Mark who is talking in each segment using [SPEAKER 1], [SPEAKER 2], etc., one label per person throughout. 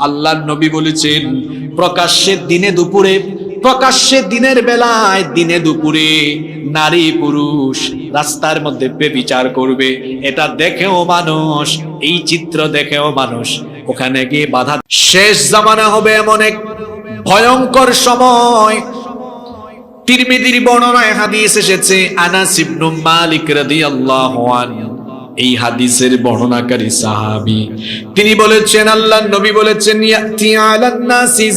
[SPEAKER 1] আল্লাহর নবী বলেছেন, প্রকাশ্যে দিনে দুপুরে, প্রকাশ্যে দিনের বেলায় দিনে দুপুরে নারী পুরুষ রাস্তার মধ্যে বেবিচার করবে। এটা দেখেও মানুষ, এই চিত্র দেখেও মানুষ। ওখানে গিয়ে বাধা শেষ জামানা হবে এমন এক ভয়ঙ্কর সময়। তিরমিদির বর্ণনায় হাদিস এসেছে, আনাস ইবনু মালিক রাদিয়াল্লাহু আনহু। এই হাদিসের বর্ণনাকারী সাহাবী। তিনি বলেছেন, আল্লাহ নবী বলেছেন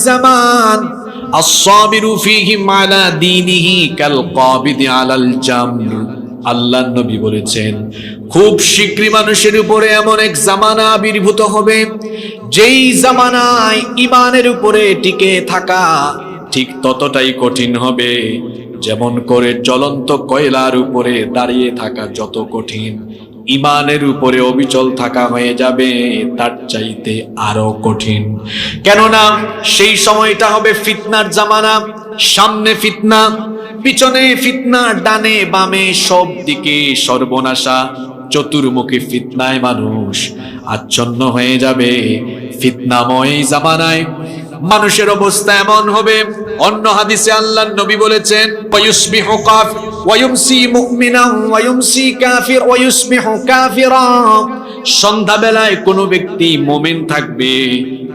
[SPEAKER 1] জামান, আস-সাবিরু আলা দীনিহি কাল কাবিদি আলাল জামর আল্লাহ নবী বলেছেন, খুব শীঘ্রই মানুষের উপরে এমন এক জামানা আবির্ভূত হবে, যেই জামানায় ইমানের উপরে টিকে থাকা ঠিক ততটাই কঠিন হবে, যেমন করে জ্বলন্ত কয়লার উপরে দাঁড়িয়ে থাকা যত কঠিন। ইমানের উপরে অবিচল থাকা হয়ে যাবে, তার চাইতে আরও কঠিন। কেননা, সেই সময়টা হবে ফিতনার জামানা, সামনে ফিতনা, পিছনে ফিতনা, ডানে বামে সব দিকে সর্বনাশা, চতুর্মুখী ফিতনায় মানুষ আচ্ছন্ন হয়ে যাবে। ফিতনাময় জামানায় মানুষের অবস্থা এমন হবে। অন্য হাদিসে আল্লাহ নবী বলেছেন, ওয়ায়ুসবিহু কাফ ওয়ায়ুমসি মুমিনান, ওয়ায়ুমসি কাফির, ওয়ায়ুসবিহু কাফিরা। সন্ধ্যাবেলায় কোনো ব্যক্তি মুমিন থাকবে।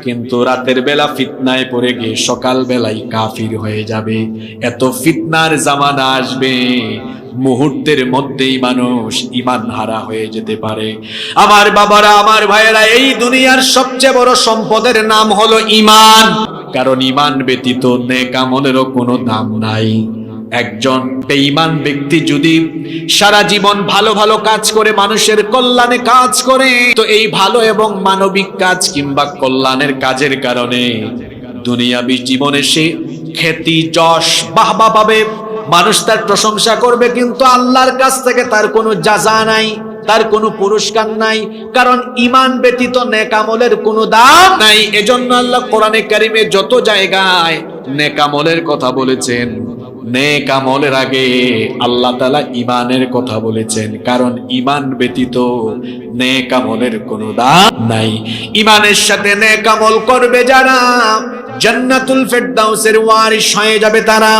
[SPEAKER 1] কিন্তু রাতের বেলা ফিতনায় পড়ে গিয়ে সকাল বেলায় কাফির হয়ে যাবে। এত ফিতনার জামানা আসবে। মুহূর্তের মধ্যেই মানুষ ইমান হারা হয়ে যেতে পারে। আমার বাবারা, আমার ভাইয়েরা, এই দুনিয়ার সবচেয়ে বড় সম্পদের নাম হলো ইমান কারণ ইমান ব্যতীত নেক আমলেরও কোনো দাম নাই। একজন বেঈমান ব্যক্তি যদি সারা জীবন ভালো ভালো কাজ করে, মানুষের কল্যাণে কাজ করে, তো এই ভালো এবং মানবিক কাজ কিংবা কল্যাণের কাজের কারণে দুনিয়াবি জীবনে সে খ্যাতি, যশ, বাহবা পাবে। মানুষ তার প্রশংসা করবে, কিন্তু আল্লাহর কাছ থেকে তার কোনো যাজা নাই, তার কোনো পুরস্কার নাই, কারণ ইমান ব্যতীত নেকামলের কোনো দাম নাই। এজন্য আল্লাহ কোরআনে কারিমে যত জায়গায় নেকামলের কথা বলেছেন নেক আমলের আগে আল্লাহ তালা ইমানের কথা বলেছেন, কারণ ইমান ব্যতীত নেক আমলের কোনো দাম নাই। ইমানের সাথে নেক আমল করবে যারা, জান্নাতুল ফেরদাউসের ওয়ারিস হয়ে যাবে তারা।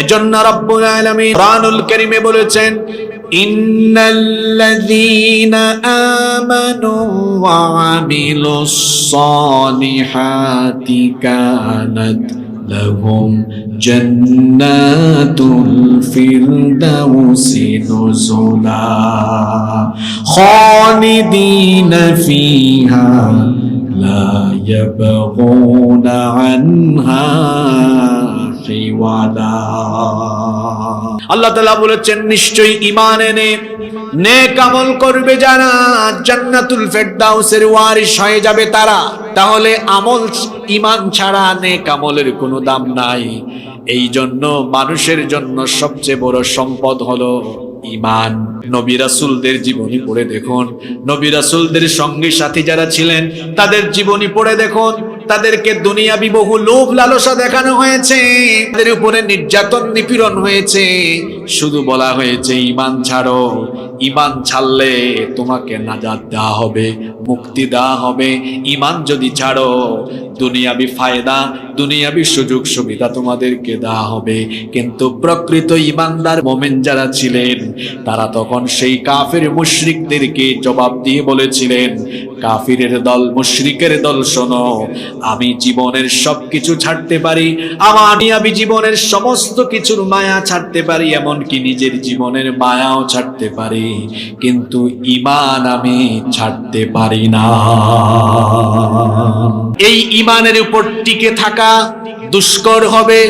[SPEAKER 1] এজন্য রব্বুল আলামিন কোরআনুল কারীমে বলেছেন, ইন্নাল্লাযীনা আমানু ওয়া আমিলুস সালিহাতি কানাত لهم جنات الفردوس نزلا خالدين فيها لا يبغون عنها আল্লাহ তালা বলেছেন, নিশ্চয়ই ইমান এনে নেক আমল করবে যারা, জান্নাতুল ফেরদাউসের ওয়ারিস হয়ে যাবে তারা। তাহলে আমল ইমান ছাড়া নেক আমলের কোনো দাম নাই। এই জন্য মানুষের জন্য সবচেয়ে বড় সম্পদ হলো ইমান নবী রাসূলদের জীবনী পড়ে দেখুন। নবী রাসূলদের সঙ্গী সাথী যারা ছিলেন, তাদের জীবনী পড়ে দেখুন। তাদেরকে দুনিয়াবি বহু লোভ লালসা দেখানো হয়েছে। তাদের উপরে নির্যাতন নিপীড়ন হয়েছে। শুধু বলা হয়েছে ইমান ছাড়ো। ইমান ছাড়লে তোমাকে নাজাত দেওয়া হবে, মুক্তি দেওয়া হবে। ইমান যদি ছাড়ো, দুনিয়াবি ফায়দা, দুনিয়াবি সুযোগ সুবিধা তোমাদেরকে দেওয়া হবে। কিন্তু প্রকৃত ইমানদার মোমেন যারা ছিলেন, তারা তখন সেই কাফের মুশরিকদেরকে জবাব দিয়ে বলেছিলেন, কাফিরের দল, মুশরিকের দল শোনো, আমি জীবনের সবকিছু ছাড়তে পারি, আমার আমি জীবনের সমস্ত কিছুর মায়া ছাড়তে পারি, এমনকি নিজের জীবনের মায়াও ছাড়তে পারি। কিন্তু ইমান আমি ছাড়তে পারি না। এই ইমানের উপর টিকে থাকা দুষ্কর হবে।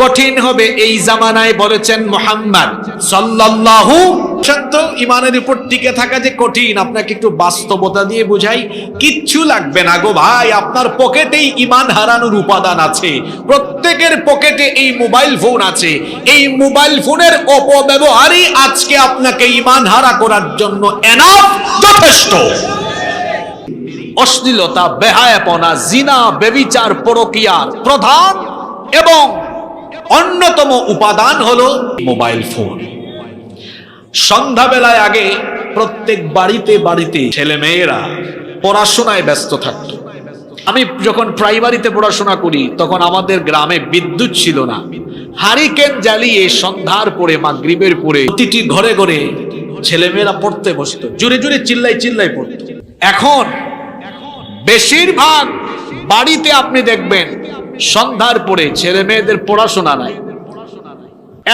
[SPEAKER 1] কঠিন হবে এই জামানায় বলেছেন মোহাম্মদ সাল্লাল্লাহু সত্য ইমানের উপর টিকে থাকা যে কঠিন, আপনাকে একটু বাস্তবতা দিয়ে বুঝাই, কিচ্ছু লাগবে না গো ভাই, আপনার পকেটেই ইমান হারানোর উপাদান আছে, প্রত্যেকের পকেটে এই মোবাইল ফোন আছে, এই মোবাইল ফোনের অপব্যবহারই আজকে আপনাকে ইমান হারা করার জন্য এনাফ যথেষ্ট। অশ্লীলতা, বেহায়াপনা, জিনা, বেবিচার পরকিয়ার প্রধান এবং অন্যতম উপাদান হলো মোবাইল ফোন। সন্ধ্যাবেলায় আগে প্রত্যেক বাড়িতে বাড়িতে ছেলে মেয়েরা পড়াশোনায় ব্যস্ত থাকত। আমি যখন প্রাইমারিতে পড়াশোনা করি, তখন আমাদের গ্রামে বিদ্যুৎ ছিল না। হারিকেন জ্বালিয়ে সন্ধ্যার পরে, মাগরিবের পরে প্রতিটি ঘরে ঘরে ছেলেমেয়েরা পড়তে বসতো। জুড়ে জুড়ে চিল্লাই চিল্লাই পড়তো। এখন বেশিরভাগ বাড়িতে আপনি দেখবেন সন্ধ্যার পরে ছেলে মেয়েদের পড়াশোনা নাই।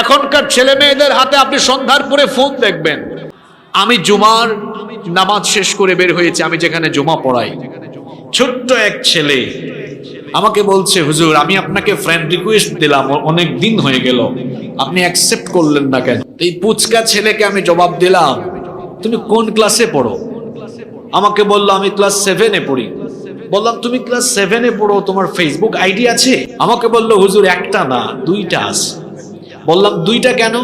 [SPEAKER 1] এখনকার ছেলে মেয়েদের হাতে আপনি সন্ধ্যার পরে ফোন দেখবেন। আমি জুমার নামাজ শেষ করে বের হয়েছে, আমি যেখানে জমা পড়াই। ছোট্ট এক ছেলে আমাকে বলছে, হুজুর, আমি আপনাকে ফ্রেন্ড রিকোয়েস্ট দিলাম, অনেক দিন হয়ে গেল, আপনি অ্যাকসেপ্ট করলেন না কেন? এই পুচকা ছেলেকে আমি জবাব দিলাম, তুমি কোন ক্লাসে পড়ো? আমাকে বলল, আমি ক্লাস সেভেনে পড়ি। বললাম, তুমি ক্লাস সেভেনে পড়ো, তোমার ফেসবুক আইডি আছে? আমাকে বলল, হুজুর, একটা না, দুইটা আছে। বললাম, দুইটা কেন?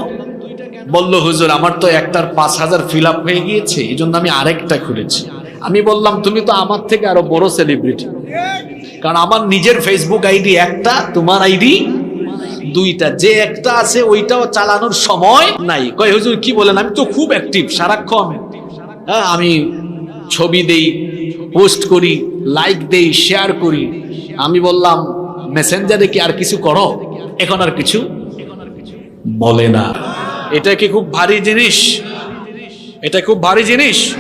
[SPEAKER 1] বলল, হুজুর, আমার তো একটার পাঁচ হাজার ফিল আপ হয়ে গিয়েছে এই জন্য আমি আরেকটা খুলেছি। আমি বললাম, তুমি তো আমার থেকে আরও বড় সেলিব্রিটি কারণ আমার নিজের ফেসবুক আইডি একটা, তোমার আইডি দুইটা। যে একটা আছে, ওইটাও চালানোর সময় নাই। কয়, হুজুর, কি বলেন? আমি তো খুব অ্যাক্টিভ সারাক্ষণ। হ্যাঁ আমি ছবি দেই পোস্ট করি লাইক দেই শেয়ার করি। আমি বললাম মেসেঞ্জারে কি আর কিছু করো? এখন আর কিছু বলে না। এটা কি খুব ভারী জিনিস? এটা খুব ভারী জিনিস।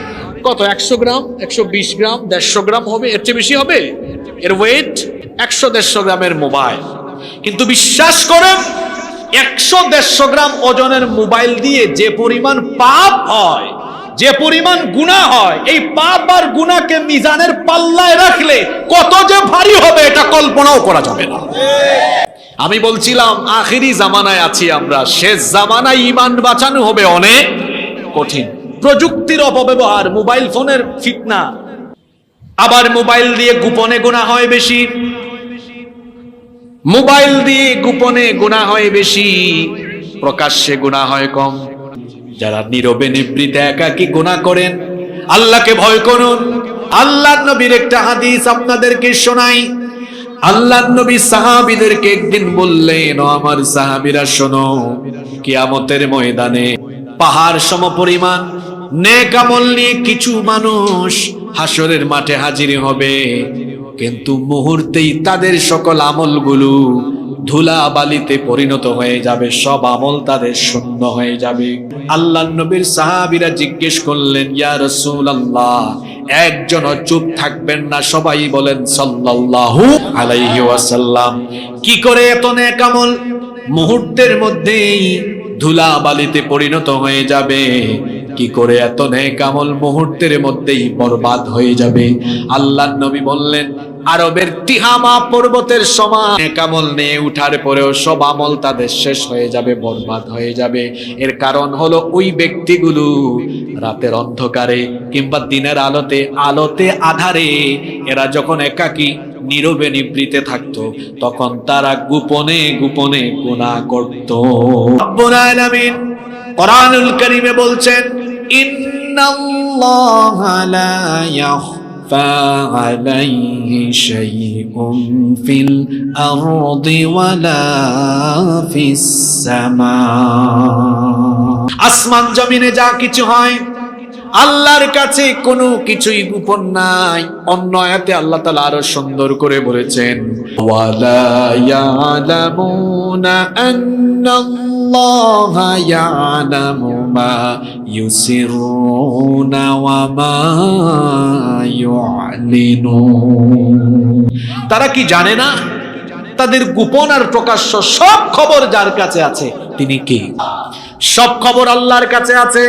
[SPEAKER 1] কত, একশো গ্রাম? একশো বিশ গ্রাম? দেড়শো গ্রাম হবে? এর চেয়ে বেশি হবে? এর ওয়েট একশো দেড়শো গ্রামের মোবাইল কিন্তু বিশ্বাস করেন, একশো দেড়শো গ্রাম ওজনের মোবাইল দিয়ে যে পরিমাণ পাপ হয় যে পরিমাণ গুণা হয়, এই পাপ আর গুণাকে মিজানের পাল্লায় রাখলে কত যে ভারী হবে এটা কল্পনাও করা যাবে না। আমি বলছিলাম, আখেরি জামানায় আছি আমরা। শেষ জামানায় ইমান বাঁচানো হবে অনেক কঠিন। প্রযুক্তির অপব্যবহার, মোবাইল ফোনের ফিতনা। আবার মোবাইল দিয়ে গোপনে গুণা হয় বেশি। মোবাইল দিয়ে গোপনে গুণা হয় বেশি। প্রকাশ্যে গুণা হয় কম। যারা নীরবে নিবৃতে, একাকি গোনা করেন, আল্লাহকে ভয় করুন। আল্লাহ নবীর একটা হাদিস আপনাদেরকে শোনাই। আল্লাহ নবী সাহাবিদেরকে একদিন বললেন আমার সাহাবিরা, শোনো, কিয়ামতের ময়দানে পাহাড় সম পরিমাণ নেক নিয়ে কিছু মানুষ হাসরের মাঠে হাজির হবে। কিন্তু মুহূর্তেই তাদের সকল আমলগুলো ধুলা বালিতে পরিণত হয়ে যাবে, সব আমল তাদের শূন্য হয়ে যাবে। আল্লাহ নবীর সাহাবিরা জিজ্ঞেস করলেন, ইয়া রসুল আল্লাহ একজন চুপ থাকবেন না? সবাই বলেন, সাল্লাল্লাহু আলাইহি ওয়াসাল্লাম। কি করে এত নেক আমল? মুহূর্তের মধ্যেই ধুলা বালিতে পরিণত হয়ে যাবে। কি করে এত নেক আমল? মুহূর্তের মধ্যেই বরবাদ হয়ে যাবে। আল্লাহ নবী বললেন আরবের তিহামা পর্বতের সমান। একামল নিয়ে উঠার পরেও সব আমল তাদের শেষ হয়ে যাবে, বরবাদ হয়ে যাবে। এর কারণ হলো ওই ব্যক্তিগুলো রাতের অন্ধকারে কিংবা দিনের আলোতে আলোতে আধারে, এরা যখন একাকি, নীরবে নিবৃতে থাকত, তখন তারা গোপনে গোপনে গুণা করত। করিমে বলছেন عليه شيء في الأرض ولا في السماء আসমান জমিনে যা কিছু হয় আল্লাহর কাছে কোনো কিছুই গোপন নাই। অন্য আয়াতে আল্লাহ তাআলা আরও সুন্দর করে বলেছেন, ওয়ালা ইয়ালামুনা আন্নাল্লাহা ইয়ালামু মা ইউসিরুনা ওয়া মা ইউলিনুন তারা কি জানে না? তাদের গোপন আর প্রকাশ্য সব খবর যার কাছে আছে, তিনি কে? সব খবর আল্লাহর কাছে আছে।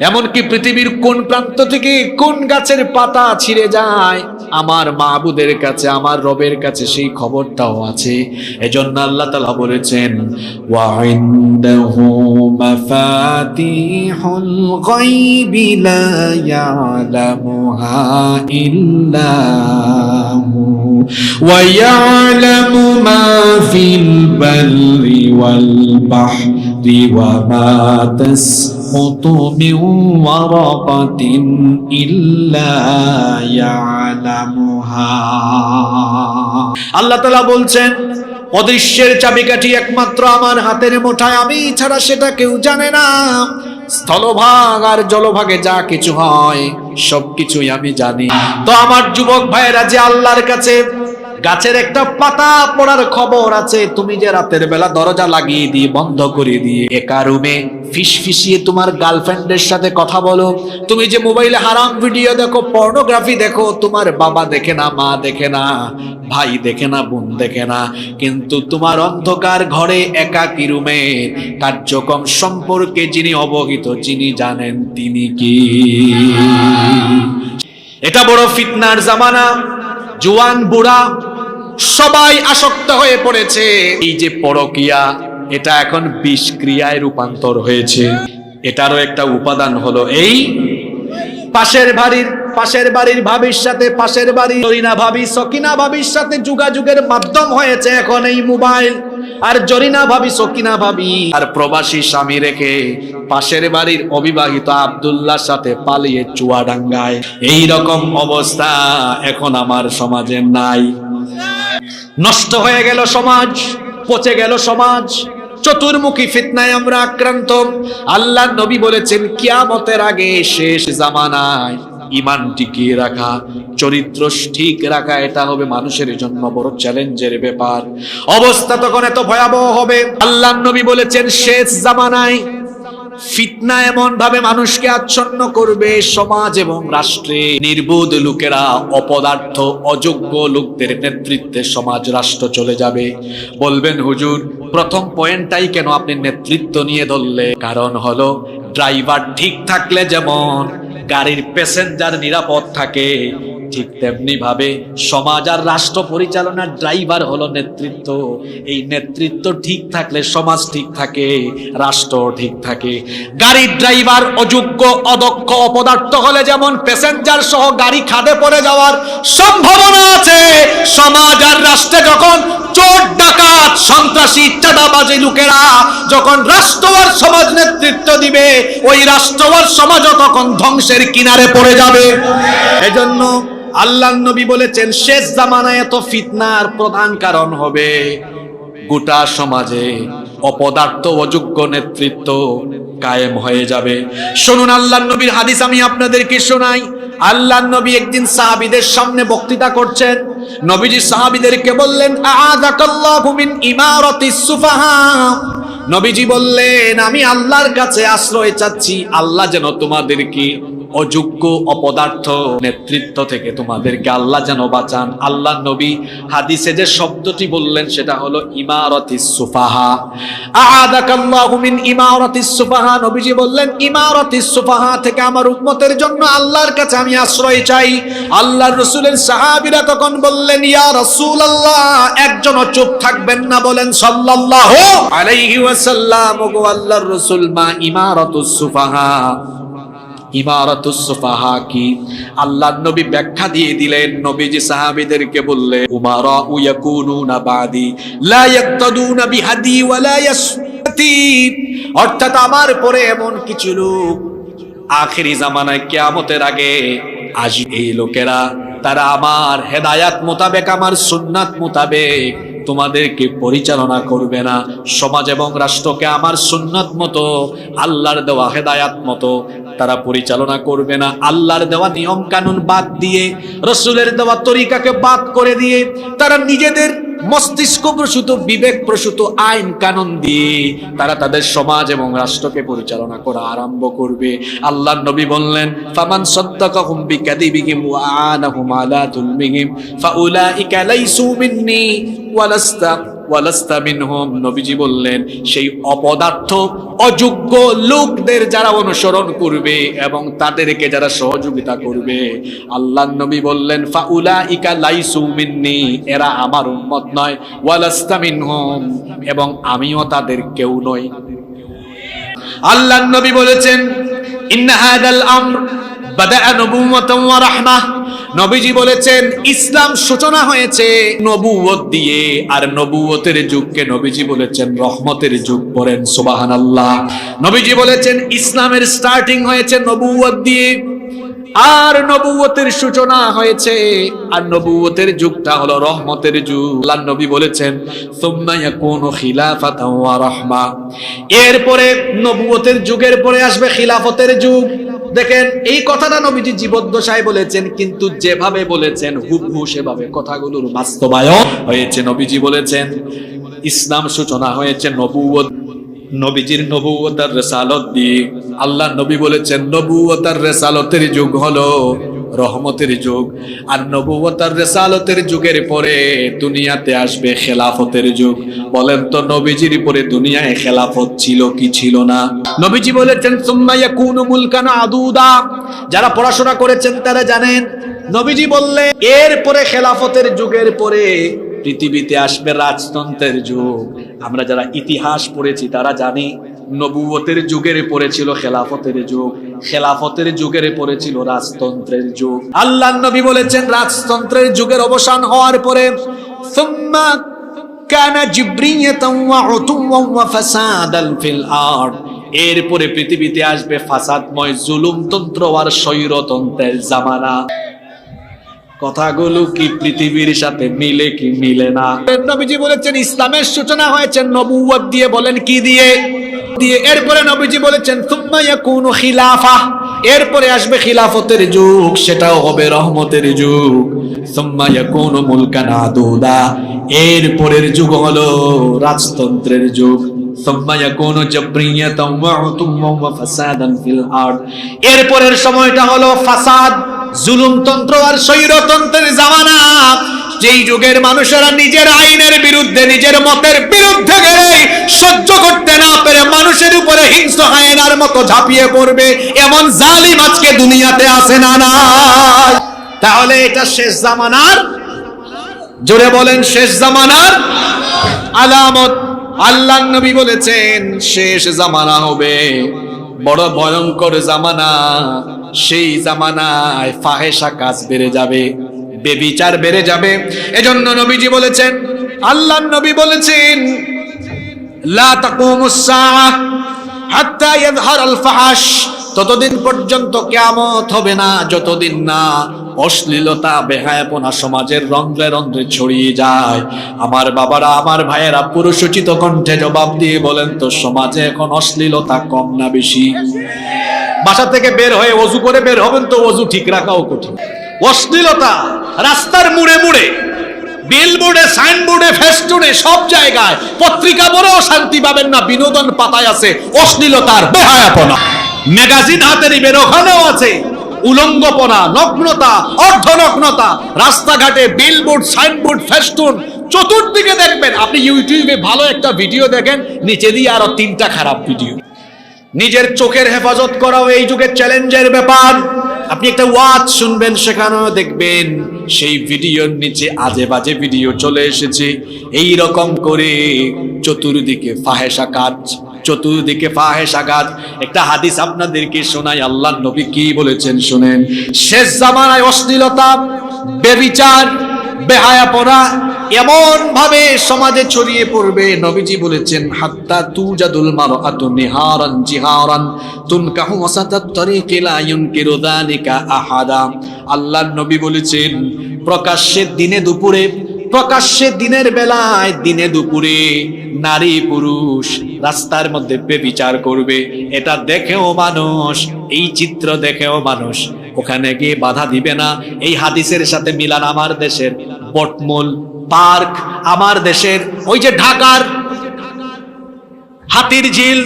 [SPEAKER 1] এমনকি পৃথিবীর কোন প্রান্ত থেকে কোন গাছের পাতা ছিঁড়ে যায়, আমার মাহবুদের কাছে, আমার রবের কাছে সেই খবরটাও আছে। এজন্য আল্লাহ তাআলা বলেছেন ওয়াইন্দাহু মাফাতিহুল গায়বি লা ইয়ালামুহা ইল্লা হু ওয়া ইয়ালামু মা ফিল বাররি ওয়াল বাহরি তাসকুতু মিন ওয়ারাকাতিন ইল্লা আল্লাহ তাআলা বলছেন, অদৃশ্যের চাবিকাঠি একমাত্র আমার হাতের মুঠায়, আমি ছাড়া সেটা কেউ জানে না। স্থলভাগ আর জলভাগে যা কিছু হয়, সবকিছুই আমি জানি। তো আমার যুবক ভাইয়েরা, যে আল্লাহর কাছে গাছের একটা পাতা পড়ার খবর আছে। তুমি যে রাতের বেলা দরজা লাগিয়ে দিয়ে বন্ধ করে দিয়ে একা রুমে ফিস ফিসিয়ে তোমার গার্লফ্রেন্ডের সাথে কথা বলো। তুমি যে মোবাইলে হারাম ভিডিও দেখো, পর্নোগ্রাফি দেখো, তোমার বাবা দেখে না, মা দেখে না, ভাই দেখে না, বোন দেখে না। কিন্তু তোমার অন্ধকার ঘরে একাকি রুমে কার্যক্রম সম্পর্কে যিনি অবহিত, যিনি জানেন তিনি কি? এটা বড় ফিতনার জামানা। জুয়ান বুড়া সবাই আসক্ত হয়ে পড়েছে। এই যে পরকিয়া, এটা এখন বিষক্রিয়ায় রূপান্তর হয়েছে। এটারও একটা উপাদান হলো এই পাশের বাড়ির পাশের বাড়ির ভাবির সাথে, পাশের বাড়ির জরিনা ভাবি, সকিনা ভাবির সাথে যোগাযোগের মাধ্যম হয়েছে এখন এই মোবাইল। আর জরিনা ভাবি, সকিনা ভাবি। আর প্রবাসী স্বামী রেখে পাশের বাড়ির অবিবাহিত আব্দুল্লাহর সাথে পালিয়ে চুয়াডাঙ্গায়। এই রকম অবস্থা এখন আমার সমাজে নাই। নষ্ট হয়ে গেল সমাজ, পচে গেল সমাজ, চতুর্মুখী ফিতনায় আমরা আক্রান্ত। আল্লাহ নবী বলেছেন, কিয়ামতের আগে শেষ জামানায় ইমান টিকিয়ে রাখা, চরিত্র ঠিক রাখা, এটা হবে মানুষের জন্য বড় চ্যালেঞ্জের ব্যাপার। অবস্থা তখন এত ভয়াবহ হবে। আল্লাহ নবী বলেছেন, শেষ জামানায় ফিতনা এমন ভাবে মানুষকে আচ্ছন্ন করবে সমাজ এবং রাষ্ট্রে। নির্বোধ লোকেরা অপদার্থ, অযোগ্য লোকদের নেতৃত্বে সমাজ, রাষ্ট্র চলে যাবে। বলবেন, হুজুর, প্রথম পয়েন্টটাই কেন আপনি নেতৃত্ব নিয়ে ধরলে? কারণ হলো, ড্রাইভার ঠিক থাকলে যেমন গাড়ির প্যাসেঞ্জার নিরাপদ থাকে। ঠিক তেমনি ভাবে সমাজ আর রাষ্ট্র পরিচালনার ড্রাইভার হলো নেতৃত্ব। এই নেতৃত্ব ঠিক থাকলে সমাজ ঠিক থাকে, রাষ্ট্র ঠিক থাকে। গাড়ির ড্রাইভার অযোগ্য, অদক্ষ, অপদার্থ হলে যেমন প্যাসেঞ্জার সহ গাড়ি খাদে পড়ে যাওয়ার সম্ভাবনা আছে, সমাজ আর রাষ্ট্রে যখন চোর ডাকাত সন্ত্রাসী চাঁদাবাজি লোকেরা যখন রাষ্ট্রবার সমাজ নেতৃত্ব দিবে, ওই রাষ্ট্রবার সমাজ তখন ধ্বংসের কিনারে পড়ে যাবে। এজন্য আল্লাহ নবী বলেছেন, শেষ জামানায় এত ফিতনার প্রধান কারণ হবে গোটা সমাজে অপদার্থ অযোগ্য নেতৃত্ব কায়েম হয়ে যাবে। শুনুন আল্লাহ নবীর হাদিস, আমি আপনাদেরকে শোনাই। আল্লাহ নবী একদিন সাহাবীদের সামনে বক্তৃতা করছেন। নবীজি সাহাবীদেরকে বললেন নবীজি বললেন, আমি আল্লাহর কাছে আশ্রয় চাচ্ছি, আল্লাহ যেন তোমাদেরকে অযোগ্য অপদার্থ নেতৃত্ব থেকে তোমাদেরকে আল্লাহ যেন বাঁচান। আল্লাহ নবী হাদিসে যে শব্দটি বললেন সেটা হলো ইমারতিস সুফাহা। ইমারতিস সুফাহা। নবীজি বললেন ইমারতিস সুফাহা থেকে আমার উম্মতের জন্য আল্লাহর কাছে আমি আশ্রয় চাই। আল্লাহর রাসূলের সাহাবীরা তখন বললেন, ইয়া রাসূলুল্লাহ একজনও চুপ থাকবেন না। বলেন, সাল্লাল্লাহু আলাইহি ওয়াসাল্লাম। আল্লাহর রাসূল, মা ইমারাতুস সুফাহা। আমার পরে এমন কিছু লোক আখেরি জামানায় কিয়ামতের আগে আজ এই লোকেরা, তারা আমার হেদায়াত মোতাবেক, আমার সুন্নাত মোতাবেক তোমাদেরকে পরিচালনা করবে না। সমাজ এবং রাষ্ট্রকে আমার সুন্নত মতো, আল্লাহর দেওয়া হেদায়াত মতো তারা পরিচালনা করবে না। আল্লাহর দেওয়া নিয়ম কানুন বাদ দিয়ে, রসুলের দেওয়া তরিকাকে বাদ করে দিয়ে, তারা নিজেদের মস্তিষ্ক প্রসূত বিবেক প্রসূত আইন কানুন দিয়ে তারা তাদের সমাজ এবং রাষ্ট্রকে পরিচালনা করা আরম্ভ করবে। আল্লাহ নবী বললেন, ফামান সাদ্দাকাহুম বিকাদিবিহিম ওয়া আনাহুম আলা যুলমিহিম ফাউলাইকা লাইসু মিন্নি ওয়ালাস্তা নবীজি বললেন, সেই অপদার্থ, অযোগ্য লোকদের যারা অনুসরণ করবে এবং তাদেরকে যারা সহযোগিতা করবে। আল্লাহ নবী বললেন ফাউলা ইকা লাইসু এরা আমার উম্মত নয়, ওয়ালাস্তা মিনহুম, এবং আমিও তাদের কেউ নই। আল্লাহ নবী বলেছেন, ইন্না হাদাল আমর বাদা নবুওয়াতাম ওয়া রাহমাহ নবীজি বলেছেন, ইসলাম সূচনা হয়েছে নবুয়ত দিয়ে, আর নবুয়তের যুগকে নবীজি বলেছেন, রহমতের যুগ পড়েন সুবাহান আল্লাহ নবীজি বলেছেন, ইসলামের স্টার্টিং হয়েছে নবুয়ত দিয়ে। আর নবুয়তের সূচনা হয়েছে। আর নবুয়তের যুগটা হলো রহমতের যুগ। আল্লাহ নবী বলেছেন, সুম্মা ইয়াকুনু খিলাফাতাও ওয়া রাহমা। এরপরে নবুয়তের যুগের পরে আসবে খিলাফতের যুগ। দেখেন, এই কথাটা নবীজি জীবদ্দশায় বলেছেন, কিন্তু যেভাবে বলেছেন, হুবহু সেভাবে কথাগুলোর বাস্তবায়ন হয়েছে। নবীজি বলেছেন, ইসলাম সূচনা হয়েছে নবুয়ত নবীজির নবুয়তার রেসালত দিয়ে আল্লাহ নবী বলেছেন, নবুয়তার রেসালতের যুগ হলো রহমতের যুগ। আর নবুয়তার রেসালতের যুগের পরে দুনিয়াতে আসবে খেলাফতের যুগ। বলেন তো, নবীজির পরে দুনিয়ায় খেলাফত ছিল কি ছিল না? নবীজি বলেছেন, সুম্মা ইয়াকুনু মুলকান আদুদা। যারা পড়াশোনা করেছেন তারা জানেন, নবীজি বললে এরপরে খেলাফতের যুগের পরে পৃথিবীতে আসবে রাজতন্ত্রের যুগ। আমরা যারা ইতিহাস পড়েছি, তারা জানি নবুয়তের যুগের পড়েছিল খেলাফতের যুগ। খেলাফতের যুগের পড়েছিল রাজতন্ত্রের যুগ। আল্লাহ নবী বলেছেন, রাজতন্ত্রের যুগের অবসান হওয়ার পরে এরপরে পৃথিবীতে আসবে ফাসাদময় জুলুমতন্ত্র আর স্বৈরতন্ত্রের জামানা। কথাগুলো কি পৃথিবীর সাথে মিলে কি মিলে না? নবীজি বলেছেন, ইসলামের সূচনা হয়েছে নবুয়ত দিয়ে, বলেন কি দিয়ে? দিয়ে, এরপরে নবীজি বলেছেন তুম্মা খিলাফা। এরপরে আসবে খিলাফতের যুগ, সেটাও হবে রহমতের যুগ। সুম্মা ইয়াকুনু মুলকান আদুদা। এরপরের যুগ হলো রাজতন্ত্রের যুগ। এরপরের সময়টা হলো ফাসাদ আর জামানা। যেই যুগের মানুষেরা নিজের আইনের বিরুদ্ধে, নিজের মতের বিরুদ্ধে সহ্য করতে না পেরে মানুষের উপরে হিংস্র হায়নার মতো ঝাঁপিয়ে পড়বে। এমন জালিম আজকে দুনিয়াতে আসে না না তাহলে এটা শেষ জামানার? জোরে বলেন শেষ জামানার? আলামত। আল্লাহ নবী বলেছেন, শেষ জামানা হবে। বড় ভয়ঙ্কর জামানা। সেই জামানায় ফাহেসা কাজ বেড়ে যাবে, বেবিচার বেড়ে যাবে। এজন্য নবীজি বলেছেন আল্লাহ নবী বলেছেন, লা তাকুমুস সাআহ হাত্তা ইয়াযহারাল ফাহাশ। ততদিন পর্যন্ত কিয়ামত হবে না, যতদিন না অশ্লীলতা, বেহায়াপনা সমাজের রন্ধ্রে রন্ধ্রে ছড়িয়ে যায়। আমার বাবারা, আমার ভাইয়েরা, পুরুষোচিত কণ্ঠে জবাব দিয়ে বলেন, তো সমাজে এখন অশ্লীলতা কম না বেশি? বাসা থেকে বের হয়ে অজু করে বের হবেন তো অজু ঠিক রাখাও কঠিন। অশ্লীলতা রাস্তার মুড়ে মুড়ে, বিলবোর্ডে, সাইনবোর্ডে, ফেস্টুনে, সব জায়গায় পত্রিকা পড়েও শান্তি পাবেন না, বিনোদন পাতায় আছে অশ্লীলতার বেহায়াপনা। ম্যাগাজিন হাতে নিবেন ওখানেও আছে। উলঙ্গপনা, নগ্নতা, অর্ধনগ্নতা, রাস্তাঘাটে বিলবোর্ড সাইনবোর্ড ফেস্টুন চতুর্দিকে দেখবেন। আপনি ইউটিউবে ভালো একটা ভিডিও দেখেন, নিচে দিয়ে আরও তিনটা খারাপ ভিডিও নিজের চোখের হেফাজত করাও এই যুগের চ্যালেঞ্জের ব্যাপার। আপনি একটা ওয়াজ শুনবেন, সেখানেও দেখবেন সেই ভিডিওর নিচে আজে বাজে ভিডিও চলে এসেছে। এই রকম করে চতুর্দিকে ফাহেসা কাজ। চতুর্দিকে ফাহেসা কাজ একটা হাদিস আপনাদেরকে শোনাই আল্লাহ নবী কি বলেছেন শুনেন। শেষ জামানায় অশ্লীলতা, বেবিচার বেহায়াপনা এমন ভাবে সমাজে ছড়িয়ে পড়বে। নবীজি বলেছেন, হাত্তা তুজাদুল মারআতু নিহারান জিহারান তুনকাহু ওয়াসাতাত তরিকি লা ইউনকিরু যালিকা আহাদা। আল্লাহর নবী বলেছেন, প্রকাশ্যে দিনে দুপুরে প্রকাশ্যে দিনের বেলায়, দিনে দুপুরে নারী পুরুষ রাস্তার মধ্যে বেবিচার করবে। এটা দেখেও মানুষ, এই চিত্র দেখেও মানুষ। ওখানে গিয়ে বাধা দিবে না। এই হাদিসের সাথে মিলান আমার দেশের বটমূল পার্ক, আমার দেশের ওই যে ঢাকার হাতির ঝিল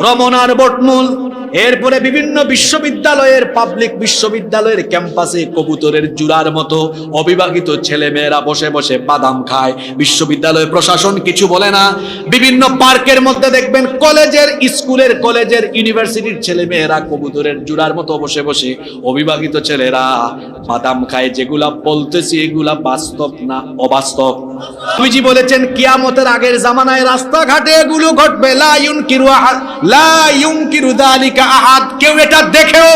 [SPEAKER 1] রমনার বটমূল এরপরে বিভিন্ন বিশ্ববিদ্যালয়ের পাবলিক বিশ্ববিদ্যালয়ের ক্যাম্পাসে কবুতরের জুড়ার মতো অবিবাহিত ছেলে মেয়েরা বসে বসে বাদাম খায়। বিশ্ববিদ্যালয় প্রশাসন কিছু বলে না। বিভিন্ন পার্কের মধ্যে দেখবেন কলেজের স্কুলের কলেজের ইউনিভার্সিটির ছেলে মেয়েরা কবুতরের জুড়ার মতো বসে বসে অবিবাহিত ছেলেরা বাদাম খায়। যেগুলা বলতেছি এগুলা বাস্তব না অবাস্তব। তুইজি বলেছেন, কিয়ামতের আগের জামানায় রাস্তাঘাটে এগুলো ঘটবে। লা ইউনকিরু লা ইউনকিরু আহাদ, কেউ এটা দেখেও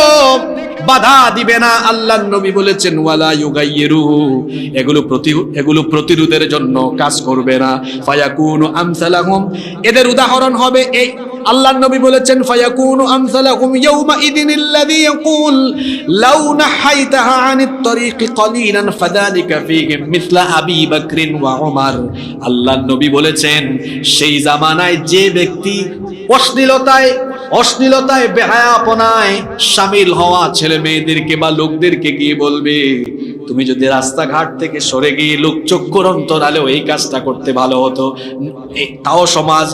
[SPEAKER 1] বাধা দিবে না। আল্লাহ নবী বলেছেন, ওয়ালা ইউগাইয়িরুহু এগুলো প্রতি এগুলো প্রতিরোধের জন্য কাজ করবে না। ফায়াকুনু আমসালাহুম। এদের উদাহরণ হবে এই আল্লাহ নবী বলেছেন, ফায়াকুনু আমসালাকুম ইয়াউমা ইদিনিল্লাযী ইয়াকুল, লাউ নাহাইতাহা আনিত তরিকি কলিলান ফাযালিকা ফীহিম মিথলা আবী বকরিন ওয়া উমার। আল্লাহ নবী বলেছেন, সেই জামানায় যে ব্যক্তি অশ্লীলতায় অশ্লীলতায়, বেহায়াপনায় সামিল হওয়া ছেলে মেয়েদেরকে বা লোকদেরকে গিয়ে বলবে? তুমি যদি রাস্তাঘাট থেকে সরে গিয়ে লোক চক্ষুর অন্তরালেও এই কাজটা করতে ভালো হতো। তাও সমাজ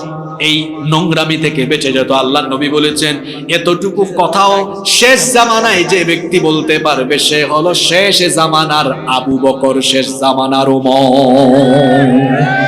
[SPEAKER 1] এই নোংরামি থেকে বেঁচে যেত। আল্লাহ নবী বলেছেন, এতটুকু কথাও শেষ জামানায় যে ব্যক্তি বলতে পারবে, সে হলো শেষ জামানার আবু বকর, শেষ জামানার ওমর